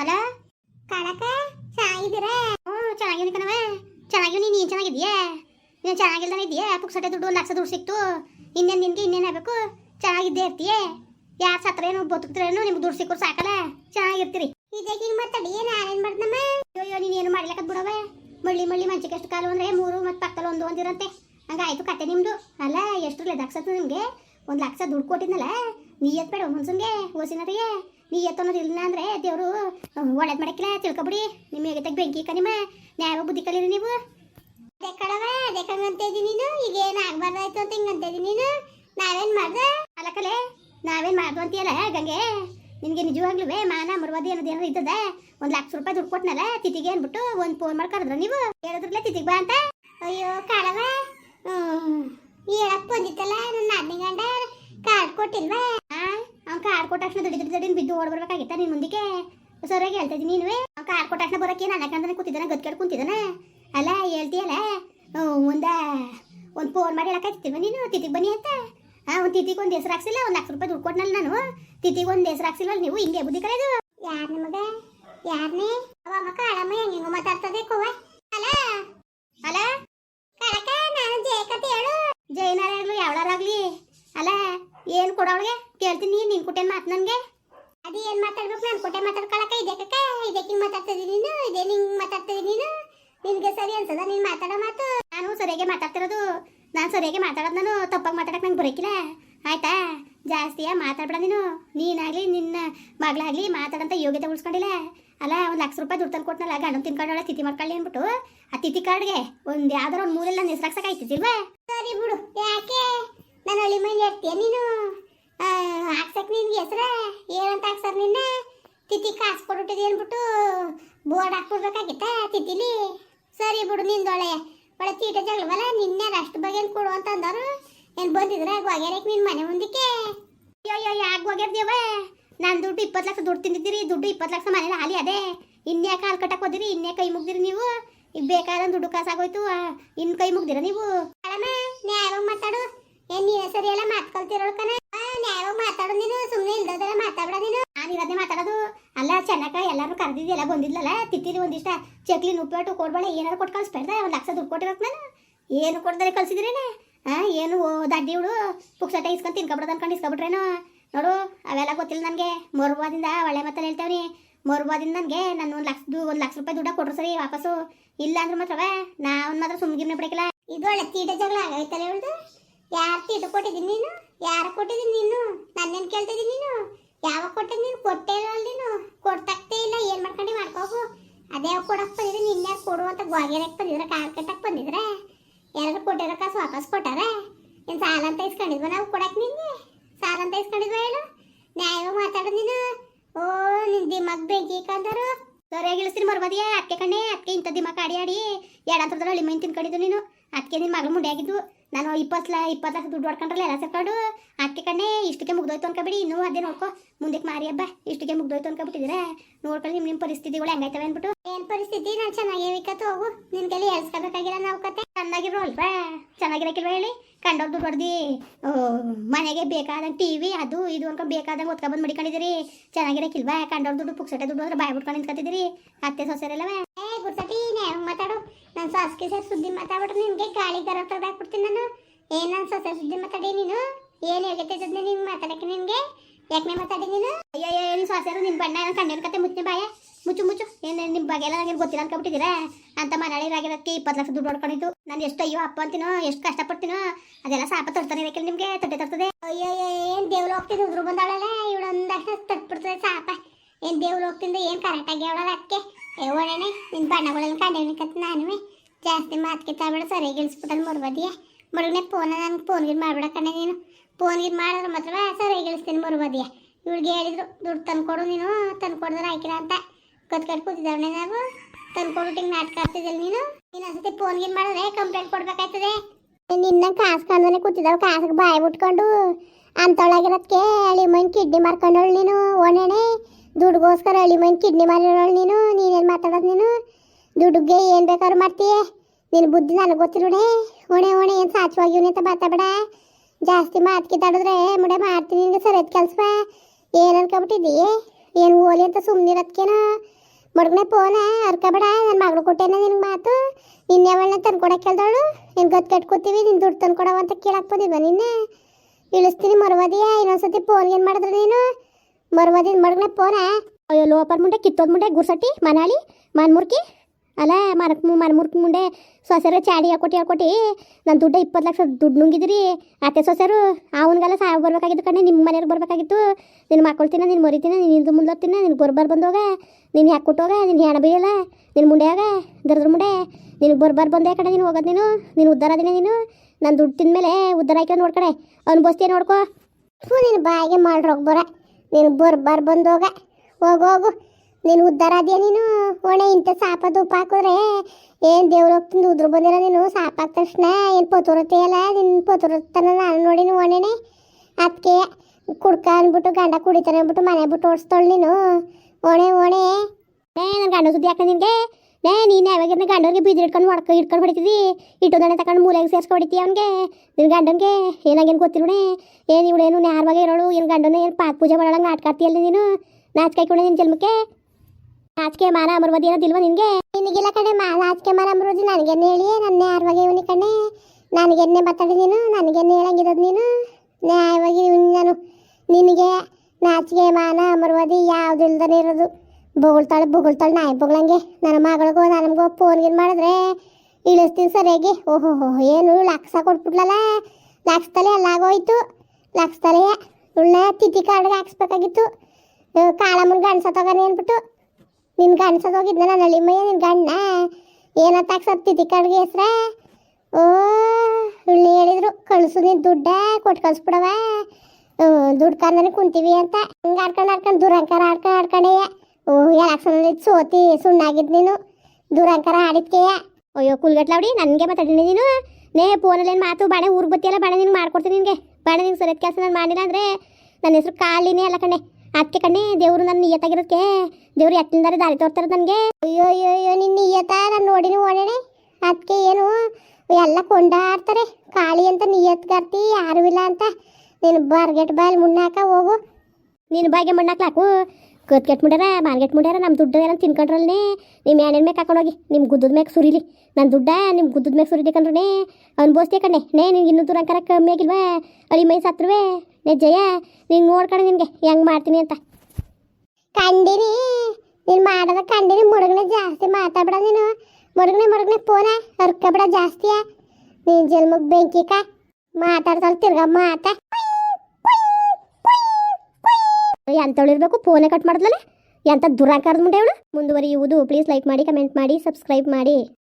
ಅಲ್ಲ ಕಳಕ ಚೆನ್ನಾಗಿದ್ದೀರಾ ಹ್ಞೂ ಚೆನ್ನಾಗಿದೆ ಕಣವ ಚೆನ್ನಾಗಿವ್ ನೀನು ನೀನು ಚೆನ್ನಾಗಿದ್ಯಾ ನೀನು ಚೆನ್ನಾಗಿಲ್ದಾನೆ ಇದೆಯಾ ದುಡ್ಡು ಒಂದು ಲಕ್ಷ ದುಡ್ಡು ಸಿಕ್ತು. ಇನ್ನೇನು ನಿನಗೆ, ಇನ್ನೇನು ಆಗಬೇಕು? ಚೆನ್ನಾಗಿದ್ದೇ ಇರ್ತೀಯೇ? ಯಾರು ಸತ್ರೇನು ಬದುಕ್ತಿರೇನು ನಿಮ್ಗೆ ದುಡ್ಡು ಸಿಕ್ಕರು ಸಾಕಲ್ಲ? ಚೆನ್ನಾಗಿರ್ತೀರಿ. ಇದೇ ಹಿಂಗೆ ಮಾತಾಡಿ? ನಾನೇನು ಮಾಡ್ದಮ್ಮ? ಅಯ್ಯೋ ನೀನು ಏನು ಮಾಡ್ಲಿಕ್ಕ ಬಿಡವೆ ಮಳ್ಳಿ ಮಳ್ಳಿ ಮಂಚಿಗೆ ಎಷ್ಟು ಕಾಲು ಅಂದರೆ ಮೂರು ಮತ್ತು ಪಕ್ಕದಲ್ಲಿ ಒಂದು ಒಂದಿರಂತೆ ಹಂಗಾಯ್ತು ಕತೆ ನಿಮ್ಮದು ಅಲ್ಲ ಎಷ್ಟು ಲೆದಾಕ್ಸತ್ತು ನಿಮಗೆ? ಒಂದು ಲಕ್ಷ ದುಡ್ಡು ಕೊಟ್ಟಿದ್ನಲ್ಲ? ನೀ ಎತ್ಬೇಡ ಓಸಿನ ಓಸಿನರಿಗೆ. ನೀ ಎತ್ತನ್ನೋದು ಇಲ್ಲ ಅಂದರೆ ದೇವರು ಒಳ್ಳೇದು ಮಾಡಕ್ಕಿಲ್ಲ ತಿಳ್ಕೊಬಿಡಿ. ನಿಮಗೆ ಹೇಗೆ ಬೆಂಕಿ ಕನಿಮ ನ್ಯಾಯ ಬುದ್ಧಿ ಕಲೀರಿ ನೀವು. ಅದೇ ಕಳವ ಅದೇ ಕಂಗಂತ ಇದೀನಿ ನೀನು. ಈಗ ಏನು ಆಗ್ಬಾರ್ದಾಯ್ತು ಅಂತ ಹಿಂಗಂತ ಇದೀನಿ ನೀನು. ನಾವೇನು ಮಾಡ್ದೆ? ಅಲ್ಲ ಕಲೆ ನಾವೇನು ಮಾಡ್ದು ಅಂತೀಯಲ್ಲ ಗಂಗೆ? ನಿನಗೆ ನಿಜವಾಗ್ಲೂ ಮಾನ ಮರ್ವಾದಿ ಅನ್ನೋದು ಏನಾದ್ರು ಇದ್ದದ? ಒಂದು ಲಕ್ಷ ರೂಪಾಯಿ ದುಡ್ಡು ಕೊಟ್ಟನಲ್ಲ ತಿಥಿಗೆ ಅಂದ್ಬಿಟ್ಟು ಒಂದು ಫೋನ್ ಮಾಡಿ ಕರೆದ್ರ ನೀವು? ಹೇಳಿದ್ರಲ್ಲ ತಿಥಿಗೆ ಬಾ ಅಂತ. ಅಯ್ಯೋ ಕಳವ ಹೇಳಕ್ ಬಂದಿತ್ತಲ್ಲ ನನ್ನ ಗಂಡ ಕಾರ್ಡ್ ಕೊಟ್ಟಿಲ್ವಾ? ಅವ್ನು ಕಾರ್ ಕೊಟ್ಟ ತಕ್ಷಣ ದುಡಿ ದುಡಿ ದುಡಿನ್ ಬಿದ್ದು ಓಡ್ ಬರ್ಬೇಕಾಗಿತ್ತ ನೀನು ಮುಂದಕ್ಕೆ? ಸರಿಯಾಗಿ ಹೇಳ್ತಿದ್ದೀನಿ ನೀನು ಅವ್ನು ಕಾರ್ ಕೊಟ್ಟ ತಕ್ಷಣ ಬರೋಕೆ ನಾನು ಯಾಕಂದ್ರೆ ಕೂತಿದ್ದಾನೆ ಗದ್ಕೇಡ್ ಕುಂತಿದ್ದಾನೆ? ಅಲ್ಲ ಹೇಳ್ತೀಯಲ್ಲ ಮುಂದೆ ಒಂದು ಫೋನ್ ಮಾಡಿ ಹೇಳಕ್ಕಾಯ್ತಿವ ನೀನು? ತಿತಿಗೆ ಬನ್ನಿ ಅಂತ? ಹಾಂ ಒಂದು ತಿತಿಗೆ ಒಂದು ಹೆಸರು ಹಾಕ್ಸಿಲ್ಲ ಒಂದು ಲಕ್ಷ ರೂಪಾಯಿ ದುಡ್ಡು ಕೊಟ್ನಲ್ಲ ನಾನು? ತಿತಿಗೆ ಒಂದು ಹೆಸರು ಹಾಕ್ಸಿಲ್ಲ ನೀವು? ಹಿಂಗೆ ಬುದ್ಧಿ ಕಳೆದು. ಯಾರು ನಿಮಗ ಯಾರನೇ? ಅವ ಅಳಮ್ಮ ಹೆಂಗೆ ಮಾತಾಡ್ತದೆ ಕೋವ. ಅಲ್ಲ? ಅಲ್ಲ? ಕಳಕ ನಾನು ಜಯಕತೆ ಹೇಳು. ಜೈನಾರಾಗ್ಲಿ ಯಾವಳಾರಾಗ್ಲಿ ಅಲ್ಲ ಏನು ಕೊಡವಳಿಗೆ? ಕೇಳ್ತೀನಿ ನೀನು ಕುಟೇನ್ ಮಾತು ನನಗೆ? ಅದೇ ಏನು ಮಾತಾಡ್ಬೇಕು? ನಾನು ಕೊಟ್ಟೆ ಮಾತಾಡ್ಕೊಳಕ ಕಕ್ಕ. ಇದಕ್ಕೆ ಹಿಂಗೆ ಮಾತಾಡ್ತಿದ್ದೀನಿ ನೀನು, ಇದೇ ಹಿಂಗೆ ಮಾತಾಡ್ತಿದ್ದೀನಿ ನೀನು. ನಿನಗೆ ಸರಿ ಅನ್ಸದ ನೀನು ಮಾತಾಡೋ ಮಾತು? ನಾನು ಸರಿಯಾಗಿ ಮಾತಾಡ್ತಿರೋದು, ನಾನು ಸರಿಯಾಗಿ ಮಾತಾಡೋದು ನಾನು ತಪ್ಪಾಗಿ ಮಾತಾಡಕ್ಕೆ ನಂಗೆ ಬರೋಕಿಲ್ಲ. ಆಯ್ತಾ? ಜಾಸ್ತಿಯ ಮಾತಾಡ್ಬೇಡ ನೀನು. ನೀನಾಗ್ಲಿ, ನಿನ್ನ ಮಗಳಾಗಲಿ ಮಾತಾಡಂತ ಯೋಗ್ಯತೆ ಉಳಿಸ್ಕೊಂಡಿಲ್ಲ. ಅಲ್ಲ, ಒಂದು ಲಕ್ಷ ರೂಪಾಯಿ ದುಡ್ಡು ತಂದು ಕೊಟ್ನಲ್ಲ ಗಂಡು ತಿನ್ಕೊಂಡೋಳ ತಿಥಿ ಮಾಡ್ಕೊಳ್ಳಿ ಅಂದ್ಬಿಟ್ಟು, ಆ ತಿಥಿ ಕಾರ್ಡ್ಗೆ ಒಂದು ಯಾವ್ದಾರ ಒಂದು ಮೂರೆಲ್ಲ ಹಾಕ್ಸಕ್ಕಾಯ್ತಿಲ್ವಾ ಸರಿ ಬಿಡು, ಯಾಕೆ? ನಾನು ಹಳ್ಳಿ ಇರ್ತೀಯ ನೀನು? ಹಾಕ್ಸಕ್ ನಿನ್ಗೆ ಹೆಸ್ರ? ಏನಂತ ಹಾಕ್ಸರ್ ನಿನ್ನ? ತಿಥಿ ಕಾಸು ಕೊಟ್ಬಿಟ್ಟಿದೆ ಅಂದ್ಬಿಟ್ಟು ಬೋರ್ಡ್ ಹಾಕ್ಬಿಡ್ಬೇಕಾಗಿತ್ತ ತಿಥಿಲಿ? ಸರಿ ಬಿಡು ನಿಂದೊಳೆ. ಒಳ್ಳೆ ತೀಟ ಜಗಳವಲ್ಲ, ನಿನ್ನೆ ಅಷ್ಟು ಬಗೆನ್ ಕೊಡು ಅಂದರು. ಏನು ಬಂದಿದ್ರೆ? ಗೊಗ್ಯಾರಕ್ಕೆ ನಿನ್ನ ಮನೆ ಮುಂದಕ್ಕೆ? ಅಯ್ಯೋ ಯಾಕೆ ಗೊಗ್ಯಾರ್ದೇವ ನಾನು ದುಡ್ಡು ಇಪ್ಪತ್ತು ಲಕ್ಷ ದುಡ್ಡು ತಿಂದಿದ್ದೀರಿ, ದುಡ್ಡು ಇಪ್ಪತ್ತು ಲಕ್ಷ ಮನೇಲಿ ಹಾಲಿ ಅದೇ. ಇನ್ನೇ ಕಾಲು ಕಟ್ಟಕ್ಕೆ ಹೋದಿರಿ ಇನ್ನೇ ಕೈ ಮುಗ್ದಿರಿ ನೀವು. ಈಗ ಬೇಕಾದ ದುಡ್ಡು ಕಾಸಾಗೋಯ್ತು ಇನ್ನು ಕೈ ಮುಗ್ದಿರ ನೀವು? ನ್ಯಾಯವಾಗಿ ಮಾತಾಡು. ಏನು ನೀ ಸರಿ ಎಲ್ಲ ಮಾತ್ಕೊಳ್ತಿರೋಳು ಕಣ. ನ್ಯಾಯವಾಗಿ ಮಾತಾಡು ನೀನು? ಸುಮ್ಮನೆ ಇಲ್ದೋದೆಲ್ಲ ಮಾತಾಡ ನೀನು. ನಾನು ಇರೋದೇ ಮಾತಾಡೋದು. ಅಲ್ಲ ಚೆನ್ನಕ ಎಲ್ಲರೂ ಕರೆದಿದ್ದೆಲ್ಲ ಬಂದಿದ್ಲಲ್ಲ? ತಿತ್ತಿರಿ ಒಂದಿಷ್ಟ ಚಕ್ಲಿ ಉಪ್ಪಿಟ್ಟು ಕೊಡ್ಬೇಡ ಏನಾರು ಕೊಟ್ಟು ಕಳಿಸ್ಬೇಡ್ದ? ಒಂದು ಲಕ್ಷ ದುಡ್ಡು ಕೊಟ್ಟಿರೋಕೆ ನಾನು? ಏನು ಕೊಡ್ತಾರೆ ಕಳ್ಸಿದ್ರೇನೆ? ಆ, ಏನು ದಡ್ಡಿ ಹುಡು ಪುಕ್ಸಟ ಇಸ್ಕೊಂಡು ತಿನ್ಕೊಬಿಡೋದು ಅನ್ಕೊಂಡು ಇಸ್ಕೊಬಿಟ್ರೇನೋ? ನೋಡು, ಅವೆಲ್ಲ ಗೊತ್ತಿಲ್ಲ ನನಗೆ. ಮೊರ್ಬಾದಿಂದ ಒಳ್ಳೆ ಮಾತಲ್ಲಿ ಹೇಳ್ತೇವ್ನಿ. ಮೊರ್ಬಾದಿಂದ ನನಗೆ ನಾನು ಒಂದು ಲಕ್ಷ ಒಂದು ಲಕ್ಷ ರೂಪಾಯಿ ದುಡ್ಡ ಕೊಟ್ರು ಸರಿ, ವಾಪಸ್ಸು. ಇಲ್ಲ ಅಂದ್ರೆ ಮಾತ್ರವ ನಾವು ಮಾತ್ರ ಸುಮ್ಗಿರ್ನೆ ಬಿಡಕ್ಕಿಲ್ಲ. ಇದು ಒಳ್ಳೆ ತೀಟ ಜಗಳ ಆಗೈತಲ್ಲ ಇವಳ್ದು? ಯಾರು ತೀಟ ಕೊಟ್ಟಿದ್ದೀನಿ ನೀನು? ಯಾರು ಕೊಟ್ಟಿದ್ದೀನಿ ನೀನು? ನನ್ನೇನು ಕೇಳ್ತಿದ್ದೀನಿ ನೀನು? ಯಾವಾಗ ಕೊಟ್ಟೆ ನೀನು? ಕೊಟ್ಟೇ ಇರೋಲ್ಲ ನೀನು? ಕೊಡ್ತಾಕ್ತೇ ಇಲ್ಲ, ಏನು ಮಾಡ್ಕೊಂಡು ಮಾಡ್ಕೋಬು ಅದೇ ಕೊಡಕ್ಕೆ ಬಂದಿದ್ರೆ ನಿನ್ನೆ ಕೊಡು ಅಂತ ಗ್ವಾಗೇರಕ್ಕೆ ಬಂದಿದ್ರೆ ಕಾರ್ ಕಟ್ಟಕ್ಕೆ ಬಂದಿದ್ರೆ? ಯಾರು ಕೊಟ್ಟಿರೋ ಕಾಸು ವಾಪಸ್ ಕೊಟ್ಟಾರೆ? ಏನು ಸಾಲ ಅಂತ ಇಸ್ಕೊಂಡಿದ್ವ ನಾವು ಕೊಡಕ್ಕೆ ನಿನ್ನೆ? ಸಾಲ ಅಂತ ಇಸ್ಕೊಂಡಿದ್ವ ಹೇಳು? ನ್ಯಾಯವಾಗಿ ಮಾತಾಡು ನೀನು. ಓ, ನಿನ್ ದಿಮಾಗ್ ಬೆಂಕಿ ಕಂದರು. ಸರಿಯಾಗಿ ಇಳಿಸ್ತೀನಿ ಮರ್ಬದಿಯ ಅಕ್ಕೆ ಕಣ್ಣೆ ಅಕ್ಕೆ ಇಂಥ ದಿಮಾಕ್ ಆಡಿ ಆಡಿ. ಎರಡಂತರದಲ್ಲಿ ಹಳ್ಳಿ ಮೈನ್ ತಿನ್ಕೊಂಡಿದ್ದು ನೀನು. ಅದಕ್ಕೆ ನಿನ್ನ ಮಗಳು ಮುಂಡೆ ಆಗಿದ್ದು ನಾನು ಇಪ್ಪತ್ತು ಲ ಇಪ್ಪತ್ತು ಲಕ್ಷ ದುಡ್ಡು ಹೊಡ್ಕೊಂಡ್ರಲ್ಲ ಎಲ್ಲ ಸೇರ್ಕೊಂಡು ಅಕ್ಕಿ ಕಣ್ಣೆ ಇಷ್ಟಕ್ಕೆ ಮುಗ್ದೋಯ್ತು ಅನ್ಕೊಬಿಡಿ ಇನ್ನೂ ಅದೇ ನೋಡ್ಕೊ. ಮುಂದಕ್ಕೆ ಮಾರಿ ಹಬ್ಬ ಇಷ್ಟಕ್ಕೆ ಮುಗ್ದೋಯ್ತು ಅನ್ಕೊಬಿಟ್ಟಿದ್ದೀರಾ? ನೋಡ್ಕೊಳ್ಳಿ ನಿಮ್ಮ ನಿಮ್ಮ ಪರಿಸ್ಥಿತಿಗಳು ಹೆಂಗೈತವೆ ಅಂದ್ಬಿಟ್ಟು. ಏನು ಪರಿಸ್ಥಿತಿ? ನಾನು ಚೆನ್ನಾಗಿ ವಿಕತ್ತು ಹೋಗು. ನಿನ್ಗೆಲ್ಲಿ ಹೇಳ್ಸ್ಕೊಬೇಕಾಗಿಲ್ಲ ನಾವು ಕತೆ. ಚೆನ್ನಾಗಿರೋ ಅಲ್ವಾ? ಚೆನ್ನಾಗಿರಕ್ಕಿಲ್ವ ಹೇಳಿ? ಕಂಡೋಗಿ ದುಡ್ಡು ಹೊಡ್ದು. ಮನೆಗೆ ಬೇಕಾದಂಗೆ ಟಿ ವಿ ಅದು ಇದು ಅನ್ಕೊಂಡು ಬೇಕಾದಂಗೆ ಒತ್ಕೊಬಂದು ಮಡಿಕೊಂಡಿದ್ದೀರಿ. ಚೆನ್ನಾಗಿರಕ್ಕಿಲ್ವಾ ಕಂಡೋಗಿ ದುಡ್ಡು ಪುಕ್ಸಟೆ ದುಡ್ಡು ಅಂದ್ರೆ ಬಾಯ್ ಬಿಟ್ಕೊಂಡು ನಿಂತ್ಕೊತಿದ್ದೀರಿ. ಅತ್ತೆ ಸೊಸೆರೆಲ್ಲವೇ? ಏ ಗುರ್ಸಟಿ ನೇ ಮಾತಾಡು ನಾನು ಸಾಸ್ಗೆ ಸರ್ ಸುದ್ದಿ ಮಾತಾಡ್ಬಿಟ್ರೆ ನಿನಗೆ ಗಾಳಿ ಗರ ಹಾಕ್ಬಿಡ್ತೀನಿ ನಾನು. ಏನು ನನ್ನ ಸೊಸೆ ಸುದ್ದಿ ಮಾತಾಡಿ ನೀನು. ಏನು ಹೇಳ್ತೈತದ್ನೆ ನೀನು ಮಾತಾಡಕ್ಕೆ ನಿನಗೆ? ಯಾಕೆ ಮಾತಾಡಿ ನೀನು? ಅಯ್ಯೋ ಏನು ಸೊಸೆರು ನಿಮ್ಮ ಬಣ್ಣ ಕಂಡೇನು ಕತೆ ಮುಚ್ಚಿನ ಬಾಯ. ಮುಚ್ಚು ಮುಚ್ಚು. ಏನು ನಿಮ್ಮ ಬಗ್ಗೆ ಎಲ್ಲ ನನಗೆ ಗೊತ್ತಿಲ್ಲ ಅನ್ಕೊಬಿಟ್ಟಿದ್ದೀರಾ? ಅಂತ ಮನಾಳಿರಾಗಿರೋದಕ್ಕೆ ಇಪ್ಪತ್ತು ಲಕ್ಷ ದುಡ್ಡು ಹೊಡ್ಕೊಂಡಿದ್ದು. ನಾನು ಎಷ್ಟು ಅಯ್ಯೋ ಅಪ್ಪ ಅಂತೀನೋ, ಎಷ್ಟು ಕಷ್ಟಪಡ್ತೀನೋ, ಅದೆಲ್ಲ ಸಾಪ ತರ್ತಾನೆ ಇರಕ್ಕೆ ನಿಮಗೆ, ತಟ್ಟೆ ತರ್ತದೆ. ಅಯ್ಯೋ ಏನು ದೇವ್ರು ಹೋಗ್ತೀನಿ ಉದ್ರು ಬಂದಾಳಲ್ಲ? ಇವಳೊಂದಷ್ಟು ತಟ್ಬಿಡ್ತದೆ ಸಾಪ. ಏನು ದೇವ್ರು ಹೋಗ್ತಿಂದ, ಏನು ಕರೆಕ್ಟಾಗಿ ಅವಳಲ್ಲ ಅದಕ್ಕೆ ನಿನ್ ನಿನ್ನ ಬಣ್ಣಗಳೆಲ್ಲ ಕಂಡೇನಿಕತ್ ನಾನು ಜಾಸ್ತಿ ಮಾತಿಗೆ ಸರಿ ಗಿಳಿಸ್ಬಿಟ್ಟಲ್ಲಿ ಇಳಿಸ್ಬಿಟ್ಟಲ್ಲಿ ಮರುಬದಿಯ. ಮರುಗನೆ ಫೋನ ನನಗೆ ಫೋನ್ ಗಿರ್ ಮಾಡ್ಬೇಡ ಕಣೆ ನೀನು. ಫೋನ್ ಗಿನ್ ಮಾಡಿದ್ರೆ ಮಾತ್ರ ಸರಿ ಗೆಲ್ಸ್ತೀನಿ ಮರುಬದಿಯ. ಇವಳಿಗೆ ಹೇಳಿದ್ರು, ದುಡ್ಡು ತಂದ್ಕೊಡು ನೀನು ತಂದ್ಕೊಡಿದ್ರೆ ಆಯ್ಕಿಲ್ಲ ಅಂತ. ಕತ್ಕಟ್ ಕೂತಿದ್ದಾವಣೆ ನಾವು. ತಂದ್ಕೊಡು ಹಿಂಗೆ ನಾಟಕ ನೀನು. ನೀನು ಇನ್ನೊಂದ್ಸತಿ ಫೋನ್ ಗಿರ್ ಮಾಡಿದ್ರೆ ಕಂಪ್ಲೇಂಟ್ ಕೊಡ್ಬೇಕಾಯ್ತದೆ. ನಿನ್ನ ಕಾಸು ಕಂದನೆ ಕೂತಿದ್ದಾವೆ, ಕಾಸಿಗೆ ಬಾಯಿ ಬಿಟ್ಕೊಂಡು ಅಂತೊಳಗಿರೋದಕ್ಕೆ ಅಳಿ ಮೈನ್ ಕಿಡ್ನಿ ಮಾರ್ಕೊಂಡವಳು ನೀನು ಓಣೆಣೆ ದುಡ್ಗೋಸ್ಕರ ಹಳ್ಳಿ ಮೈನ್ ಕಿಡ್ನಿ ಮಾಡಿರೋಳು ನೀನು, ನೀನೇನು ಮಾತಾಡೋದು ನೀನು? ದುಡ್ಡುಗೆ ಏನು ಬೇಕಾದ್ರೂ ಮಾಡ್ತೀಯ? ನಿನ್ನ ಬುದ್ಧಿ ನನಗೆ ಗೊತ್ತಿರೋಣೆ. ಓಣೆ ಓಣೆ ಏನು ಸಾಚುವಾಗಿವ್ನಿ ಅಂತ ಮಾತಾಡಬೇಡ ಜಾಸ್ತಿ ಮಾತು ಕಿತ್ತಾಡಿದ್ರೆ ಮುಡೆ ಮಾಡ್ತೀನಿ ಸರಿ ಸರಿಯಾದ ಕೆಲಸ ಏನು ಅನ್ಕೊಬಿಟ್ಟಿದ್ದಿ? ಏನು ಓಲಿ ಅಂತ ಸುಮ್ಮನಿರತ್ಕೇನ ಮಡ್ಗನೆ ಫೋನ ಅರ್ಕಬೇಡ ನನ್ನ ಮಗಳು ಕೊಟ್ಟೇನ ನಿನ್ಗೆ ಮಾತು? ನಿನ್ನೆವಳನ್ನ ತಂದ್ಕೊಡಕ್ಕೆ ಕೇಳ್ದವಳು ನಿನ್ಗೆ ಗೊತ್ತು ಕಟ್ಕೋತೀವಿ ನಿನ್ನ ದುಡ್ಡು ತಂದ್ಕೊಡವ ಅಂತ ಕೇಳಕ್ಕೆ ಬಂದಿದ್ವ ನಿನ್ನೆ? ಇಳಿಸ್ತೀನಿ ಮರುವದಿಯ? ಇನ್ನೊಂದ್ಸತಿ ಫೋನ್ ಏನು ಮಾಡಿದ್ರೆ ನೀನು? ಮರವದಿ ಮಡ್ಗನೆ ಫೋನ ಅಯ್ಯೋ, ಲೋಪರ್ ಮುಂಡೆ, ಕಿತ್ತೋದ್ ಮುಂಡೆ, ಗುರ್ಸಟ್ಟಿ, ಮನಾಳಿ, ಮನ್ಮುರ್ಕಿ. ಅಲ್ಲ ಮರಕ್ ಮನ್ಮುರ್ಕಿ ಮುಂಡೆ ಸೊಸೆರು ಚಾಡಿ ಹಾಕೊಟ್ಟು ಹೇಳ್ಕೊಟ್ಟು ನನ್ನ ದುಡ್ಡು ಇಪ್ಪತ್ತು ಲಕ್ಷ ದುಡ್ಡು ನುಂಗಿದ್ರಿ. ಅತ್ತೆ ಸೊಸೆರು ಅವನಿಗೆಲ್ಲ ಸಾವು ಬರ್ಬೇಕಾಗಿತ್ತು ಕಣ್ಣೆ ನಿಮ್ಮ ಮನೆಯವ್ರಿಗೆ ಬರ್ಬೇಕಾಗಿತ್ತು. ನಿನ್ನ ಮಕ್ಕಳ್ತಿನ ನೀನು ಮರಿತೀನ ನೀನು ಮುಂದೆ ಮುಂದೋಗ್ತೀನ ನಿನ್ಗೆ ಬರ್ಬಾರ್ ಬಂದೋಗ, ನೀನು ಯಾಕೆ ಕೊಟ್ಟೋಗ, ನೀನು ಹೆಣ ಬೀಳಲ್ಲ ನಿನ್ನ ಮುಂಡೆಯಾಗ, ದರ್ದ್ರ ಮುಂಡೆ. ನಿನಗೆ ಬರ್ಬಾರ್ ಬಂದೆ ಕಡೆ ನೀನು ಹೋಗೋದು ನೀನು ನೀನು ಉದ್ದಾರ ಅದಿನ ನೀನು. ನನ್ನ ದುಡ್ಡು ತಿಂದಮೇಲೆ ಉದ್ದಾರ ಹಾಕ್ಯ ನೋಡ್ಕಡೆ ಅವ್ನು ಬಸ್ತಿಯ ನೋಡ್ಕೋ. ನೀನು ಬಾಯಿಗೆ ಮಾಡ್ರೋಗ್ ಬೋರ್ ನೀನು ಬರ್ಬಾರ್ ಬಂದೋಗ, ಹೋಗು ಹೋಗು. ನೀನು ಉದ್ಧಾರ ಅದೇ ನೀನು? ಒಣೆ, ಇಂಥ ಸಾಪ ದುಪ್ಪ ಹಾಕಿದ್ರೆ ಏನು ದೇವ್ರು ಹೋಗ್ತಿಂದು ಉದ್ರು ಬಂದಿರ ನೀನು? ಸಾಪ ಹಾಕಿದ ತಕ್ಷಣ ಏನು ಪತುರತೆ ನಿನ್ನ ಪತುರತನ ನಾನು ನೋಡಿನ ಒಣೆನೆ. ಅದಕ್ಕೆ ಕುಡ್ಕ ಅಂದ್ಬಿಟ್ಟು, ಗಂಡ ಕುಡಿತಾನೆ ಅಂದ್ಬಿಟ್ಟು ಮನೆ ಬಿಟ್ಟು ಓಡಿಸ್ತೋಳು ನೀನು. ಒಣೆ ಒಣೆ. ನನ್ನ ಗಂಡ ಸುದ್ದಿ ಹಾಕ ನಿನಗೆ? ಏ ನೀನು ಯಾವಾಗ ಗಂಡವ್ರಿಗೆ ಬೀದಿ ಇಟ್ಕೊಂಡು ಹೊಡ್ಕೊ ಇಟ್ಕೊಂಡು ಹೊಡಿತಿದ್ದಿ? ಇಟ್ಟೊಂದನೆ ತಗೊಂಡು ಮೂಲೆಗೆ ಸೇರ್ಸ್ಕೊ ಹೊಡಿತೀಯ ಅವನಿಗೆ? ನಿನ್ನ ಗಂಡನಿಗೆ? ಏನಾಗೇನು ಗೊತ್ತಿರೋಣೆ ಏನು ಇವಳೇನು ಇರೋಳು? ಏನು ಗಂಡನ ಏನು ಪಾಕ್ ಪೂಜೆ ಮಾಡೋಳಂಗೆ ನಾಟ್ಕಾಡ್ತೀಯಲ್ಲ ನೀನು? ನಾಚಿಕೆ ಕೈಕೊಂಡೆ ನಿನ್ನ ಜನ್ಮಕ್ಕೆ? ನಾಚಿಕೆ ಮಾನ ಅಮರ್ವದಿ ಅನ್ನೋದಿಲ್ವ ನಿನಗೆ? ನಿನಗಿಲ್ಲ ಕಡೆ ಮಾ, ನಾಚಿಕೆ ಮಾನ ಅಮರ್ವದಿ. ನನಗೇನು ಹೇಳಿ? ನನ್ನ ನ್ಯಾರವಾಗಿ ಇವನಿ ಕಣೆ. ನನಗೆನ್ನೇ ಬರ್ತಾಳೆ ನೀನು? ನನಗೆನ್ನೆ ಹೇಳಂಗಿರೋದು ನೀನು? ನ್ಯಾಯವಾಗಿ ನಾನು. ನಿನಗೆ ನಾಚಿಕೆ ಮಾನ ಅಮರ್ವದಿ ಯಾವುದಿಲ್ದನೇ ಇರೋದು? ಬೊಗಳ್ತಾಳೆ ಬೊಗಳ್ತಾಳೆ ನಾಯಿ ಬೊಗಳಂಗೆ. ನನ್ನ ಮಗಳಿಗೋ ನನಗೋ ಫೋನ್ಗಿನ್ ಮಾಡಿದ್ರೆ ಇಳಿಸ್ತೀನಿ ಸರಿಯಾಗಿ. ಓಹೋ ಏನು ಲಕ್ಷ ಕೊಟ್ಬಿಟ್ಲಲ್ಲ? ತಲೆ ಎಲ್ಲ ಆಗೋಯ್ತು. ತಲೆ ಉಳ್ಳೆ ತಿಥಿ ಕಾರ್ಡ್ಗೆ ಹಾಕ್ಸ್ಬೇಕಾಗಿತ್ತು. ಕಾಳಮ್ಮನ ಗಣಸ ತಗೋನಿ ಅಂದ್ಬಿಟ್ಟು. ನಿನ್ನ ಗಣಸ ಹೋಗಿದ್ನ ನನ್ನ ಹಳ್ಳಿಮಯ್ಯ ನಿನ್ನ ಗಂಡ ಏನತ್ತ ಹಾಕ್ಸತ್ ತಿಥಿ ಕಾರ್ಡ್ಗೆ ಹೆಸ್ರ? ಓ ಉಳ್ಳಿ ಹೇಳಿದ್ರು, ಕಳಿಸು ನೀನು ದುಡ್ಡ ಕೊಟ್ಟು ಕಳಿಸ್ಬಿಡವ ದುಡ್ಡು ನನಗೆ ಕುಂತೀವಿ ಅಂತ. ಹಿಂಗೆ ಆಡ್ಕೊಂಡು ಆಡ್ಕೊಂಡು ದುರಂಕಾರ ಆಡ್ಕೊಂಡು ಆಡ್ಕೊಂಡೆ ಎಲೆಕ್ಷನಲ್ಲಿ ಸೋತಿ ಸುಣ್ಣಾಗಿದ್ದು ನೀನು. ದುರಂಕಾರ ಆಡಿದ್ಕೆ ಅಯ್ಯೋ ಕುಲ್ಗಟ್ಲಾವಡಿ ನನಗೆ ಮಾತಾಡಿನಿ ನೀನು. ನೇ ಫೋನಲ್ಲಿ ಏನು ಮಾತು ಬಾಣೆ ಊರಿಗೆ ಬತ್ತಿಯಲ್ಲ ಬಾಣೆ ನೀನು ಮಾಡ್ಕೊಡ್ತೀನಿ ನಿನಗೆ. ಬಾಣೆ ನಿಂಗೆ ಸರಿಯಾದ ಕೆಲಸ ನಾನು ಮಾಡಿಲ್ಲ ಅಂದರೆ ನನ್ನ ಹೆಸರು ಕಾಲಿನೇ ಅಲ್ಲ ಕಣೆ. ಅದಕ್ಕೆ ಕಣ್ಣೆ ದೇವರು ನನ್ನ ನಿಯತ್ತಾಗಿರೋದಕ್ಕೆ ದೇವ್ರು ಎತ್ತಿಂದಾರೆ ದಾರಿ ತೋರ್ತಾರೆ ನನಗೆ. ಅಯ್ಯೋ ಅಯ್ಯೋ ಅಯ್ಯೋ ನಿನ್ನ ನಿಯತ ನಾನು ನೋಡಿನಿ ಓಡಣೆ ಅದಕ್ಕೆ ಏನು? ಎಲ್ಲ ಕೊಂಡಾಡ್ತಾರೆ. ಕಾಳಿ ಅಂತ ನಿಯತ್ಗಾರ್ತಿ ಯಾರು ಇಲ್ಲ ಅಂತ. ನೀನು ಬಾರ್ಗೆಟ್ ಬಾಯಲ್ಲಿ ಮುನ್ನಾಕ ಹೋಗು. ನೀನು ಬಾಯಿಗೆ ಮಣ್ಣಾಕ್ಲಾಕು ಕತ್ ಕೆಟ್ ಮುಡ್ಯಾರ ಮಾರ್ಗೆಟ್ ಮುಡ್ಯಾರ ನಮ್ಮ ದುಡ್ಡು ಏನೋ ನೀ ನಿಮ್ಮ ಎಣ್ಣೆ ಹಾಕೊಂಡು ಹೋಗಿ ನಿಮ್ಮ ಗುದ್ದದ ಮ್ಯಾಗ ಸುರಿಲಿ. ನನ್ನ ದುಡ್ಡ ನಿಮ್ಮ ಗುದ್ದದ ಮ್ಯಾಗ ಸುರಿಲಿ ಕಂಡ್ರೆ ಅವ್ನು ಬೋಸ್ತಿ ಕಣ್ಣೆ. ನೇ ನಿನ್ಗೆ ಇನ್ನೂ ದೂರ ಅಂಕರ ಕಮ್ಮಿ ಆಗಿಲ್ವಾ? ಅಳಿ ಮೈ ಸತ್ರುವೆ. ನೇ, ಜಯ, ನೀನು ನೋಡ್ಕೊಂಡು ನಿನಗೆ, ಹೆಂಗೆ ಮಾಡ್ತೀನಿ ಅಂತ. ಕಂಡಿರಿ, ನೀನು ಮಾಡೋದ ಕಂಡಿರಿ, ಮುರುಗನೆ ಜಾಸ್ತಿ ಮಾತಾಡ್ಬೇಡ ನೀನು. ಮುರುಗನೆ ಮುರುಗನೆ ಪೋನ ಹರ್ಕಬೇಡ ಜಾಸ್ತಿಯ. ನೀನು ಜನ್ಮಕ್ಕೆ ಬೆಂಕಿಕ ಮಾತಾಡ್ತಾಳೆ ತಿರ್ಗಮ್ಮ ಮಾತಾ. ಎಂತವಳಿರ್ಬೇಕು ಫೋನೇ ಕಟ್ ಮಾಡಿದ್ಲಲ್ಲ ಎಂತ ದುರಾಕಾರದ ಮುಂಡೆ ಅವಳು? ಮುಂದುವರಿಯುವುದು. ಪ್ಲೀಸ್ ಲೈಕ್ ಮಾಡಿ ಕಮೆಂಟ್ ಮಾಡಿ ಸಬ್ಸ್ಕ್ರೈಬ್ ಮಾಡಿ.